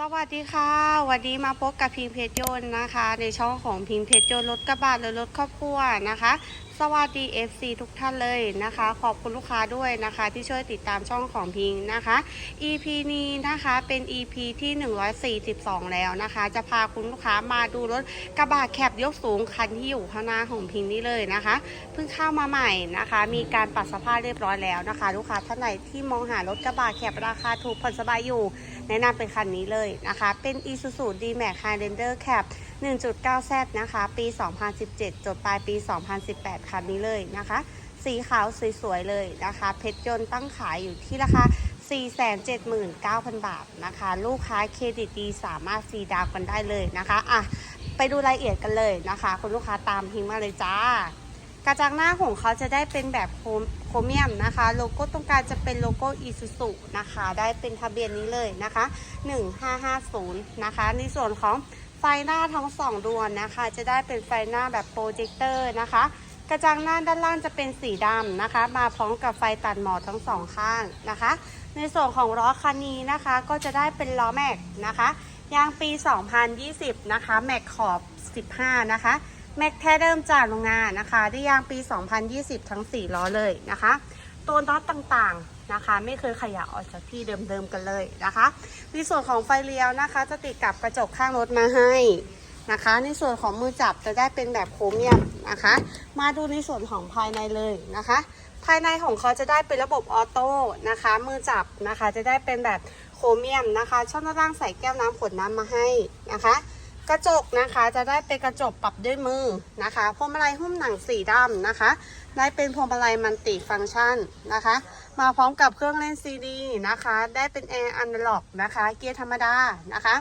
สวัสดีค่ะ วันนี้มาพบกับพิงเพชรยนต์นะคะ ในช่องของพิงเพชรยนต์รถกระบะหรือรถครอบครัวนะคะสวัสดี FC ทุกท่านเลยนะคะ ขอบคุณลูกค้าด้วยนะคะ ที่ช่วยติดตามช่องของพิงนะคะ EP นี้นะคะเป็น EP ที่ 142 แล้วนะคะ จะพาคุณลูกค้ามาดูรถกระบะแคบยกสูงคันที่อยู่ข้างหน้าของพิงนี่เลยนะคะ เพิ่งเข้ามาใหม่นะคะ มีการปรับสภาพเรียบร้อยแล้วนะคะ ลูกค้าท่านไหนที่มองหารถกระบะแคบราคาถูกผ่อนสบายอยู่ แนะนำเป็นคันนี้เลยนะคะ เป็น Isuzu D-Max Highlander Cap 1.9Z นะคะ ปี 2017 จดปลายปี 2018คันนี้เลยนะคะ สีขาวสวยๆเลยนะคะ เพชรยนต์ตั้งขายอยู่ที่ราคา 479,000 บาทนะคะ ลูกค้าเครดิตดีสามารถฟรีดาวกันได้เลยนะคะอะไปดูรายละเอียดกันเลยนะคะ คุณลูกค้าตามพิมพ์มาเลยจ้ากระจังหน้าของเขาจะได้เป็นแบบโครโครเมียมนะคะ โลโก้ตรงกลางจะเป็นโลโก้อีซูซุนะคะ ได้เป็นทะเบียนนี้เลยนะคะ 1550 นะคะ ในส่วนของไฟหน้าทั้งสองดวงนะคะ จะได้เป็นไฟหน้าแบบโปรเจคเตอร์นะคะ กระจังหน้าด้านล่างจะเป็นสีดำนะคะ มาพร้อมกับไฟตัดหมอทั้งสองข้างนะคะ ในส่วนของล้อคันนี้นะคะก็จะได้เป็นล้อแม็กนะคะยางปี 2020 นะคะแม็กขอบ 15 นะคะแม็กแท้เดิมจากโรงงานนะคะได้ยางปี 2020 ทั้ง 4 ล้อเลยนะคะ ตัวน็อตต่างๆนะคะ ไม่เคยขยับออกจากที่เดิมๆกันเลยนะคะในส่วนของไฟเลี้ยวนะคะ จะติดกับกระจกข้างรถมาให้นะคะ ในส่วนของมือจับจะได้เป็นแบบโครเมียม นะคะ มาดูในส่วนของภายในเลยนะคะ ภายในของเขาจะได้เป็นระบบออโต้นะคะ มือจับนะคะจะได้เป็นแบบโครเมียมนะคะ ช่องด้านล่างใส่แก้วน้ำขวดน้ำมาให้นะคะ กระจกนะคะจะได้เป็นกระจกปรับด้วยมือนะคะพวงมาลัยหุ้มหนังสีดำนะคะ ได้เป็นพวงมาลัยมันติฟังก์ชันนะคะ มาพร้อมกับเครื่องเล่นซีดีนะคะ ได้เป็นแอร์อนาล็อกนะคะ เกียร์ธรรมดานะคะ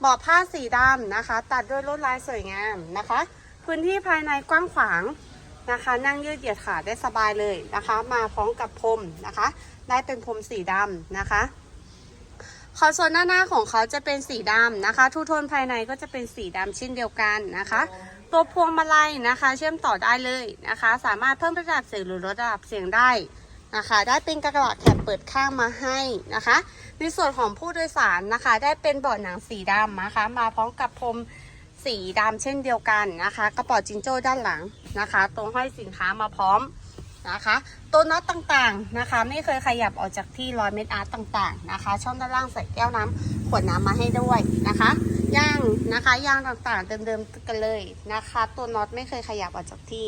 เบาะผ้าสีดำนะคะ ตัดด้วยลวดลายสวยงามนะคะ พื้นที่ภายในกว้างขวางนะคะ นั่งยืดเหยียดขาได้สบายเลยนะคะ มาพร้อมกับพรมนะคะ ได้เป็นพรมสีดำนะคะคอนโซลหน้าหน้าของเขาจะเป็นสีดำนะคะทูโทนภายในก็จะเป็นสีดำเช่นเดียวกันนะคะ ตัวพวงมาลัยนะคะ เชื่อมต่อได้เลยนะคะ สามารถเพิ่มระดับเสียงหรือลดระดับเสียงได้นะคะ ได้เป็นกระบะแคบเปิดข้างมาให้นะคะ ในส่วนของผู้โดยสารนะคะ ได้เป็นเบาะหนังสีดำนะคะ มาพร้อมกับพรม สีดำเช่นเดียวกันนะคะ กระเป๋าจิงโจ้ด้านหลังนะคะ ตรงห้อยสินค้ามาพร้อมนะคะตัวน็อตต่างๆนะคะ ไม่เคยขยับออกจากที่รอยเม็ดอาร์ตต่างๆนะคะ ช่องด้านล่างใส่แก้วน้ำขวดน้ำมาให้ด้วยนะคะยางนะคะยางต่างๆเดิมๆกันเลยนะคะ ตัวน็อตไม่เคยขยับออกจากที่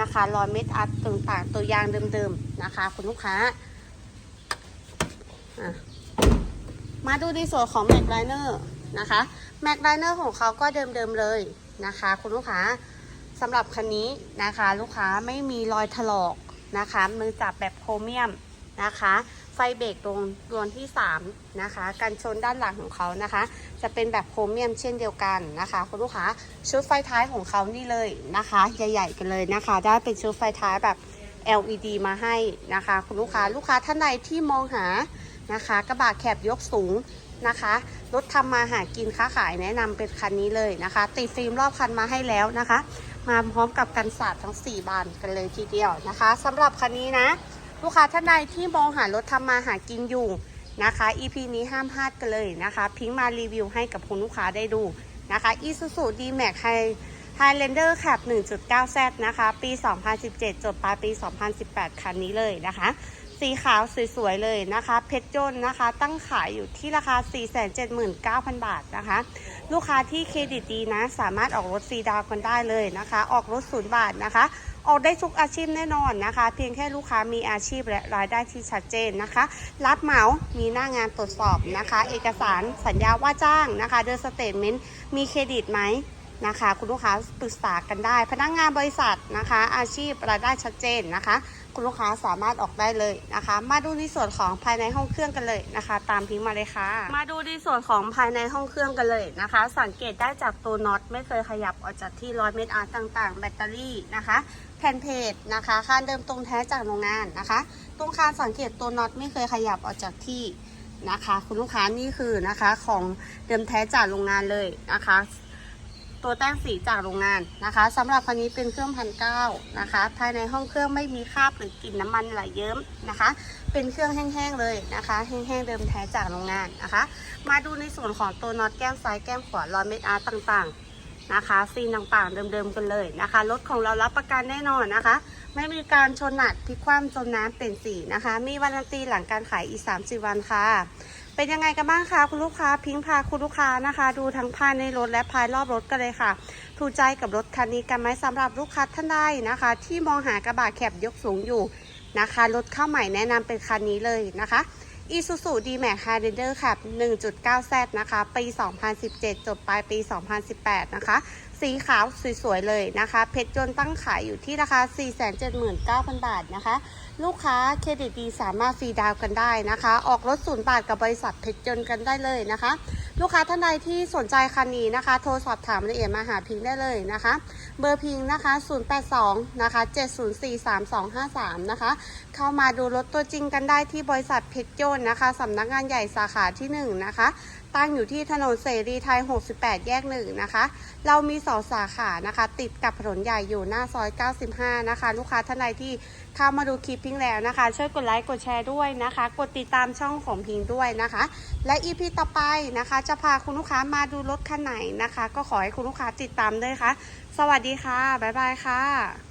นะคะรอยเม็ดอาร์ตต่างๆ ตัวยางเดิมๆนะคะ คุณลูกค้า มาดูในส่วนของแม็กไลเนอร์ นะคะแม็กไลเนอร์ของเขาก็เดิมๆเลยนะคะ คุณลูกค้าสำหรับคันนี้นะคะ ลูกค้าไม่มีรอยถลอกนะคะ มือจับแบบโครเมียมนะคะ ไฟเบรกดวงดวงที่ 3 นะคะ กันชนด้านหลังของเขานะคะ จะเป็นแบบโครเมียมเช่นเดียวกันนะคะคุณลูกค้าชุดไฟท้ายของเขานี่เลยนะคะ ใหญ่ๆกันเลยนะคะ ได้เป็นชุดไฟท้ายแบบ LED มาให้นะคะ คุณลูกค้าลูกค้าท่านใดที่มองหานะคะ กระบะแคบยกสูง นะคะรถทำมาหากินค้าขายแนะนำเป็นคันนี้เลยนะคะ ติดฟิล์มรอบคันมาให้แล้วนะคะ มาพร้อมกับกันศาสตร์ทั้ง 4 บานกันเลยทีเดียวนะคะสำหรับคันนี้นะ ลูกค้าท่านใดที่มองหารถทำมาหากินอยู่นะคะ EP นี้ห้ามพลาดกันเลยนะคะ พิงมารีวิวให้กับคุณลูกค้าได้ดูนะคะ Isuzu D-Max High Highlander Cap 1.9Z นะคะ ปี 2017 จบปลายปี 2018 คันนี้เลยนะคะ สีขาวสวยๆเลยนะคะ เพชรยนนะคะ ตั้งขายอยู่ที่ราคา 479,000 บาทนะคะ ลูกค้าที่เครดิตดีนะ สามารถออกรถฟรีดาวกันได้เลยนะคะ ออกรถศูนย์บาทนะคะ ออกได้ทุกอาชีพแน่นอนนะคะ เพียงแค่ลูกค้ามีอาชีพและรายได้ที่ชัดเจนนะคะ รับเหมา มีหน้างานตรวจสอบนะคะ เอกสารสัญญาว่าจ้างนะคะเดอร์สเตทเมนต์มีเครดิตไหมนะคะ คุณลูกค้าปรึกษากันได้ พนักงานบริษัทนะคะ อาชีพรายได้ชัดเจนนะคะ คุณลูกค้าสามารถออกได้เลยนะคะ มาดูในส่วนของภายในห้องเครื่องกันเลยนะคะ ตามพิงมาเลยค่ะ มาดูในส่วนของภายในห้องเครื่องกันเลยนะคะ สังเกตได้จากตัวน็อตไม่เคยขยับออกจากที่ร้อยเมตรอาร์ต่างๆ แบตเตอรี่นะคะ แผ่นเพจนะคะคานเดิมตรงแท้จากโรงงานนะคะ ตรงคานสังเกตตัวน็อตไม่เคยขยับออกจากที่นะคะ คุณลูกค้านี่คือนะคะของเดิมแท้จากโรงงานเลยนะคะ ตัวแต้มสีจากโรงงานนะคะสำหรับคันนี้เป็นเครื่องพันเก้านะคะ ภายในห้องเครื่องไม่มีคราบหรือกลิ่นน้ำมันไหลเยิ้มนะคะ เป็นเครื่องแห้งๆเลยนะคะ แห้งๆเดิมแท้จากโรงงานนะคะ มาดูในส่วนของตัวน็อตแก้มซ้ายแก้มขวารอยเม็ดอาร์ตต่างๆนะคะซีนต่างๆ เดิมๆกันเลยนะคะรถของเรารับประกันแน่นอนนะคะ ไม่มีการชนหนักพลิกคว่ำจมน้ำเป็นสีนะคะ มีวันตีหลังการขายอีก 30 วันค่ะ เป็นยังไงกันบ้างคะคุณลูกค้าพิงพาคุณลูกค้านะคะ ดูทั้งภายในรถและภายรอบรถกันเลยค่ะ ถูกใจกับรถคันนี้กันไหมสำหรับลูกค้าท่านใดนะคะ ที่มองหากระบะแคบยกสูงอยู่นะคะ รถเข้าใหม่แนะนำเป็นคันนี้เลยนะคะ Isuzu D-Max Highlander ค่ะ 1.9Z นะคะ ปี 2017 จบปลายปี 2018 นะคะ สีขาวสวยๆเลยนะคะ เพชรยนต์ตั้งขายอยู่ที่ราคา 479,000 บาทนะคะ ลูกค้าเครดิตดีสามารถฟรีดาวน์กันได้นะคะ ออกรถศูนย์บาทกับบริษัทเพชรยนต์กันได้เลยนะคะ ลูกค้าท่านใดที่สนใจคันนี้นะคะ โทรสอบถามรายละเอียดมาหาพิงได้เลยนะคะ เบอร์พิงนะคะ 082 นะคะ 7043253 นะคะ เข้ามาดูรถตัวจริงกันได้ที่บริษัทเพชรยนต์นะคะสำนักงานใหญ่สาขาที่ 1 นะคะ ตั้งอยู่ที่ถนนเสรีไทย 68 แยก1นะคะ เรามีสองสาขานะคะ ติดกับถนนใหญ่อยู่หน้าซอย 95 นะคะ ลูกค้าท่านใดที่เข้ามาดูคลิปพิงแล้วนะคะ ช่วยกดไลค์กดแชร์ด้วยนะคะ กดติดตามช่องของพิงด้วยนะคะ และ EP ต่อไปนะคะ จะพาคุณลูกค้ามาดูรถคันไหนนะคะ ก็ขอให้คุณลูกค้าติดตามด้วยค่ะ สวัสดีค่ะ บ๊ายบายค่ะ